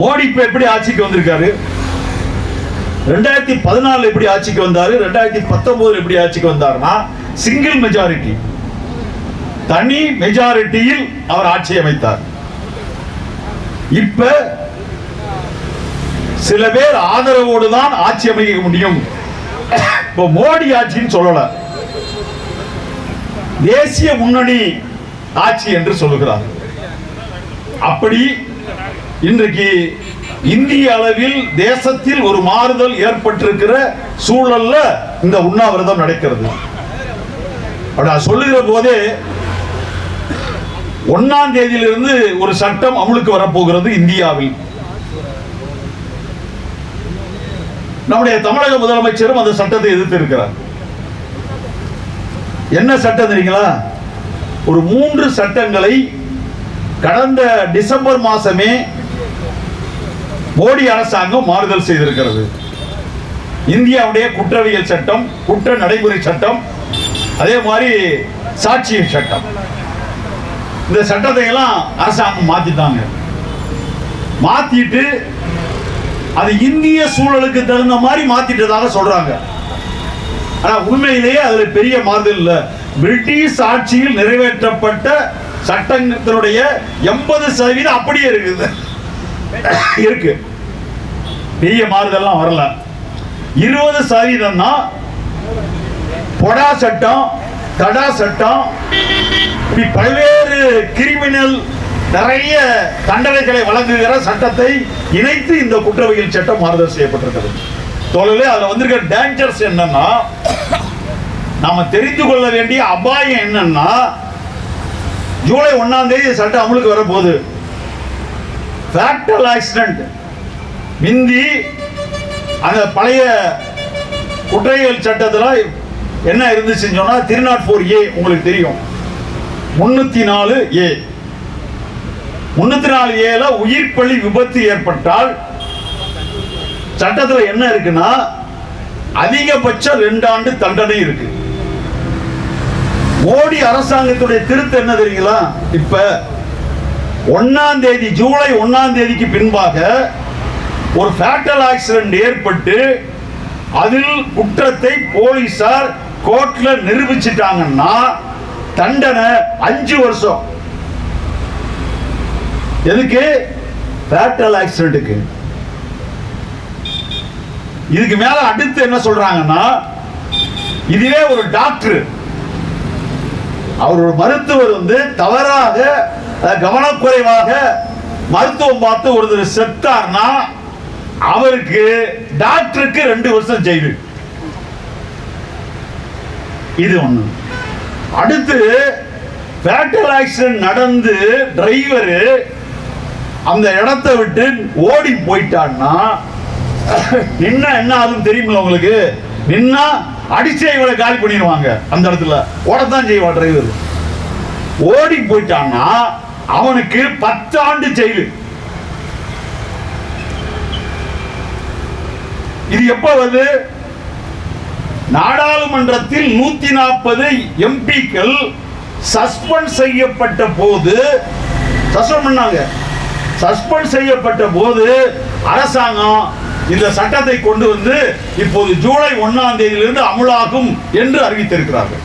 மோடி இப்ப எப்படி ஆட்சிக்கு வந்திருக்காரு? ரெண்டாயிரத்தி பதினாலு எப்படி ஆட்சிக்கு வந்தாரு? ரெண்டாயிரத்தி பத்தொன்பதுல எப்படி ஆட்சிக்கு வந்தாருன்னா சிங்கிள் மெஜாரிட்டி தனி மெஜாரிட்டியில் அவர் ஆட்சி அமைத்தார். இப்ப சில பேர் ஆதரவோடு தான் ஆட்சி அமைக்க முடியும். இப்போ மோடி ஆட்சின்னு சொல்லல. தேசிய முன்னணி ஆட்சி என்று சொல்லுகிறார். அப்படி இன்றைக்கு இந்திய அளவில் தேசத்தில் ஒரு மாறுதல் ஏற்பட்டிருக்கிற சூழல்ல இந்த உண்ணாவிரதம் நடக்கிறது. நான் சொல்லுகிற போதே ஒன்னாம் தேதியிலிருந்து ஒரு சட்டம் அமலுக்கு வரப்போகிறது இந்தியாவில். நம்முடைய தமிழக முதலமைச்சரும் அந்த சட்டத்தை எதிர்த்து இருக்கிறார் என்ன சட்டம் தெரியுங்களா? ஒரு மூன்று சட்டங்களை கடந்த டிசம்பர் மாசமே மோடி அரசாங்கம் மாறுதல் செய்திருக்கிறது. இந்தியாவுடைய குற்றவியல் சட்டம் குற்ற நடைமுறை சட்டம் அதே மாதிரி சாட்சிய சட்டம். இந்த சட்டத்தை எல்லாம் அரசாங்கம் மாத்திட்டாங்க. மாத்திட்டு அது இந்திய சூழலுக்கு தகுந்த மாதிரி மாத்திட்டதாக சொல்றாங்க. ஆனா உண்மையிலேயே அதுல பெரிய மாறுதல் இல்ல. பிரிட்டிஷ் ஆட்சியில் நிறைவேற்றப்பட்ட சட்டத்தினுடைய எண்பது சதவீதம் அப்படியே இருக்குது. இருக்கு. பெரிய மாறுதல்லாம் வரல. இருபது சதவீதம் தான் பொடா சட்டம் தடா சட்டம் இப்படி பல்வேறு கிரிமினல் நிறைய தண்டனைகளை வழங்குகிற சட்டத்தை இணைத்து இந்த குற்றவியல் சட்டம் மாறுதல் செய்யப்பட்டிருக்கிறது. தோழர்களே அதுல வந்திருக்கிற டேஞ்சர்ஸ் என்னன்னா நாம தெரிந்து கொள்ள வேண்டிய அபாயம் என்னன்னா ஜூலை ஒன்னாம் தேதி சட்டம் அமலுக்கு வரப்போகுது. ஃபேக்டல் ஆக்சிடென்ட் மிந்தி அந்த பழைய குற்றவியல் சட்டத்தில் என்ன இருந்துச்சுன்னு சொன்னால் த்ரீ நாட் ஃபோர் ஏ உங்களுக்கு தெரியும். முன்னூற்றி நாலு ஏ முன்னூற்றி நாலு ஏல உயிர் பலி விபத்து ஏற்பட்டால் சட்டத்தில் என்ன இருக்குன்னா அதிகபட்சம் ரெண்டு ஆண்டு தண்டனை இருக்கு. மோடி அரசாங்கத்துடைய திருத்தம் என்ன தெரியுங்களா? இப்போ ஒன்னாம் தேதி ஜூலை ஒன்னாம் தேதிக்கு பின்பாக ஒரு ஃபேட்டல் ஆக்சிடென்ட் ஏற்பட்டு அதில் குற்றத்தை போலீசார் கோர்ட்ல நிரூபிச்சிட்டாங்கன்னா தண்டனை அஞ்சு வருஷம். எதுக்கு? ஃபேட்டல் ஆக்சிடென்ட்டுக்கு இதுக்கு மேல அடுத்து என்ன சொல்றாங்கன்னா இதுவே ஒரு டாக்டர் அவர் ஒரு மருத்துவர் வந்து தவறாக கவனக்குறைவாக மருத்துவம் பார்த்து ஒருத்தர் செத்தார்னா அவருக்கு டாக்டருக்கு ரெண்டு வருஷம் ஜெயிலு. இது ஒண்ணு. அடுத்து ஃபேட்டல் ஆக்சிடென்ட் நடந்து டிரைவர் அந்த இடத்தை விட்டு ஓடி போயிட்டான்னா நின்னா என்ன ஆகுதுன்னு தெரியுமில்ல உங்களுக்கு? நின்னா அடிச்சே இவளை காலி பண்ணிடுவாங்க அந்த இடத்துல. ஓடத்தான் செய்வான் டிரைவர் ஓடி போயிட்டான்னா அவனுக்கு பத்து ஆண்டு ஜெயிலு. இது எப்ப வருது? நாடாளுமன்றத்தில் நூத்தி நாற்பது எம்பிக்கள் சஸ்பெண்ட் செய்யப்பட்ட போது சஸ்பெண்ட் பண்ணாங்க. சஸ்பெண்ட் செய்யப்பட்ட போது அரசாங்கம் இந்த சட்டத்தை கொண்டு வந்து இப்போது ஜூலை ஒன்னாம் தேதியிலிருந்து அமலாகும் என்று அறிவித்திருக்கிறார்கள்.